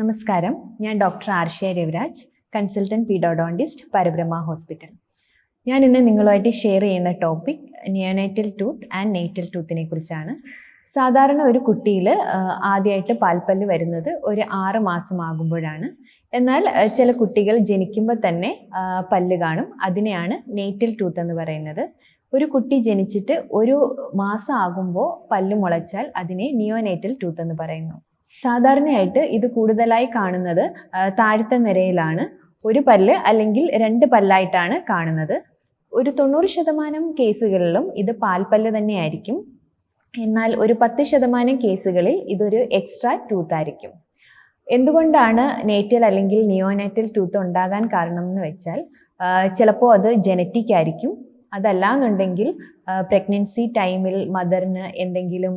നമസ്കാരം. ഞാൻ doctor Arshya Raviraj consultant pedodontist Parabrahma hospital. ഞാൻ ഇന്ന് നിങ്ങളുമായിട്ട് ഷെയർ ചെയ്യുന്ന topic neonatal tooth and natal ടൂത്തിനെ കുറിച്ചാണ്. സാധാരണ ഒരു കുട്ടിയിൽ ആദ്യമായിട്ട് പാൽപ്പല്ല് വരുന്നത് ഒരു ആറ് മാസമാകുമ്പോഴാണ്. എന്നാൽ ചില കുട്ടികൾ ജനിക്കുമ്പോൾ തന്നെ പല്ല് കാണും. അതിനെയാണ് നെയ്റ്റൽ ടൂത്ത് എന്ന് പറയുന്നത്. ഒരു കുട്ടി ജനിച്ചിട്ട് ഒരു മാസം ആകുമ്പോൾ പല്ല് മുളച്ചാൽ അതിനെ നിയോനേറ്റൽ ടൂത്ത് എന്ന് പറയുന്നു. സാധാരണയായിട്ട് ഇത് കൂടുതലായി കാണുന്നത് താഴത്തെ നിരയിലാണ്. ഒരു പല്ല് അല്ലെങ്കിൽ രണ്ട് പല്ലായിട്ടാണ് കാണുന്നത്. ഒരു തൊണ്ണൂറ് ശതമാനം കേസുകളിലും ഇത് പാൽപ്പല്ല് തന്നെയായിരിക്കും. എന്നാൽ ഒരു പത്ത് ശതമാനം കേസുകളിൽ ഇതൊരു എക്സ്ട്രാ ടൂത്ത് ആയിരിക്കും. എന്തുകൊണ്ടാണ് നേറ്റൽ അല്ലെങ്കിൽ നിയോനേറ്റൽ ടൂത്ത് ഉണ്ടാകാൻ കാരണം എന്ന് വെച്ചാൽ ചിലപ്പോൾ അത് ജനറ്റിക് ആയിരിക്കും. അതല്ല എന്നുണ്ടെങ്കിൽ പ്രഗ്നൻസി ടൈമിൽ മദറിന് എന്തെങ്കിലും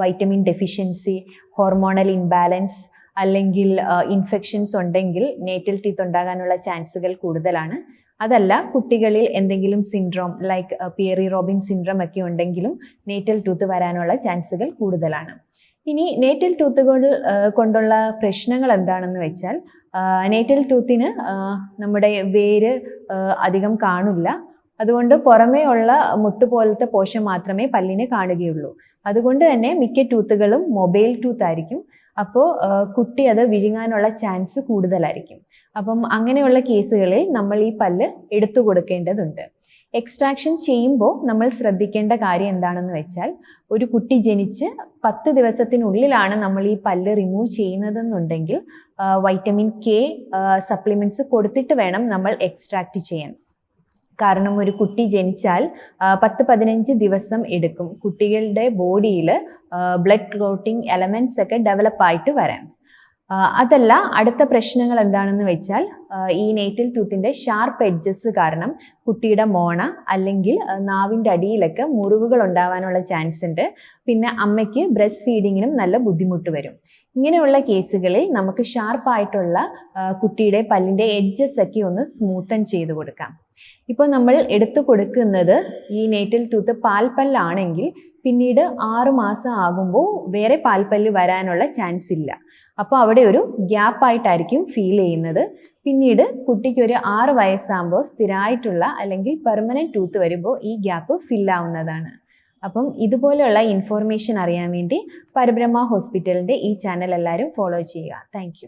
വൈറ്റമിൻ ഡെഫിഷ്യൻസി ഹോർമോണൽ ഇംബാലൻസ് അല്ലെങ്കിൽ ഇൻഫെക്ഷൻസ് ഉണ്ടെങ്കിൽ നേറ്റൽ ടീത്ത് ഉണ്ടാകാനുള്ള ചാൻസുകൾ കൂടുതലാണ്. അതല്ല കുട്ടികളിൽ എന്തെങ്കിലും syndrome like Pierre Robin syndrome ഒക്കെ ഉണ്ടെങ്കിലും നേറ്റൽ ടൂത്ത് വരാനുള്ള ചാൻസുകൾ കൂടുതലാണ്. ഇനി നേറ്റൽ കൊണ്ട് കൊണ്ടുള്ള പ്രശ്നങ്ങൾ എന്താണെന്ന് വെച്ചാൽ നേറ്റൽ ടൂത്തിന് നമ്മുടെ വേര് അധികം കാണില്ല അതുകൊണ്ട് പുറമേ ഉള്ള മുട്ട് പോലത്തെ പോഷൻ മാത്രമേ പല്ലിന് കാണുകയുള്ളൂ. അതുകൊണ്ട് തന്നെ മിക്ക ടൂത്തുകളും മൊബൈൽ ടൂത്ത് ആയിരിക്കും. അപ്പോൾ കുട്ടി അത് വിഴുങ്ങാനുള്ള ചാൻസ് കൂടുതലായിരിക്കും. അപ്പം അങ്ങനെയുള്ള കേസുകളിൽ നമ്മൾ ഈ പല്ല് എടുത്തു കൊടുക്കേണ്ടതുണ്ട്. എക്സ്ട്രാക്ഷൻ ചെയ്യുമ്പോൾ നമ്മൾ ശ്രദ്ധിക്കേണ്ട കാര്യം എന്താണെന്ന് വെച്ചാൽ ഒരു കുട്ടി ജനിച്ച് പത്ത് ദിവസത്തിനുള്ളിലാണ് നമ്മൾ ഈ പല്ല് റിമൂവ് ചെയ്യുന്നതെന്നുണ്ടെങ്കിൽ വൈറ്റമിൻ കെ സപ്ലിമെന്റ്സ് കൊടുത്തിട്ട് വേണം നമ്മൾ എക്സ്ട്രാക്ട് ചെയ്യാൻ. കാരണം ഒരു കുട്ടി ജനിച്ചാൽ പത്ത് പതിനഞ്ച് ദിവസം എടുക്കും. കുട്ടികളുടെ ബോഡിയിൽ ബ്ലഡ് ക്ലോട്ടിംഗ് എലമെന്റ്സ് ഒക്കെ ഡെവലപ്പായിട്ട് വരാൻ അതല്ല അടുത്ത പ്രശ്നങ്ങൾ എന്താണെന്ന് വെച്ചാൽ ഈ നേറ്റൽ ടൂത്തിന്റെ ഷാർപ്പ് എഡ്ജസ് കാരണം കുട്ടിയുടെ മോണ അല്ലെങ്കിൽ നാവിന്റെ അടിയിലൊക്കെ മുറിവുകൾ ഉണ്ടാവാനുള്ള ചാൻസ് ഉണ്ട്. പിന്നെ അമ്മയ്ക്ക് ബ്രസ്റ്റ് ഫീഡിങ്ങിനും നല്ല ബുദ്ധിമുട്ട് വരും. ഇങ്ങനെയുള്ള കേസുകളിൽ നമുക്ക് ഷാർപ്പായിട്ടുള്ള കുട്ടിയുടെ പല്ലിന്റെ എഡ്ജസ് ഒക്കെ ഒന്ന് സ്മൂത്തൻ ചെയ്ത് കൊടുക്കാം. ഇപ്പോൾ നമ്മൾ എടുത്തു കൊടുക്കുന്നത് ഈ നേറ്റൽ ടൂത്ത് പാൽപ്പല്ലാണെങ്കിൽ പിന്നീട് ആറു മാസം ആകുമ്പോൾ വേറെ പാൽപ്പല്ല് വരാനുള്ള ചാൻസ് ഇല്ല. അപ്പോൾ അവിടെ ഒരു ഗ്യാപ്പായിട്ടായിരിക്കും ഫീൽ ചെയ്യുന്നത്. പിന്നീട് കുട്ടിക്ക് ഒരു ആറ് വയസ്സാകുമ്പോൾ സ്ഥിരമായിട്ടുള്ള അല്ലെങ്കിൽ പെർമനന്റ് ടൂത്ത് വരുമ്പോൾ ഈ ഗ്യാപ്പ് ഫില്ലാവുന്നതാണ് അപ്പം ഇതുപോലെയുള്ള ഇൻഫോർമേഷൻ അറിയാൻ വേണ്ടി പരബ്രഹ്മ ഹോസ്പിറ്റലിന്റെ ഈ ചാനൽ എല്ലാവരും ഫോളോ ചെയ്യുക. താങ്ക്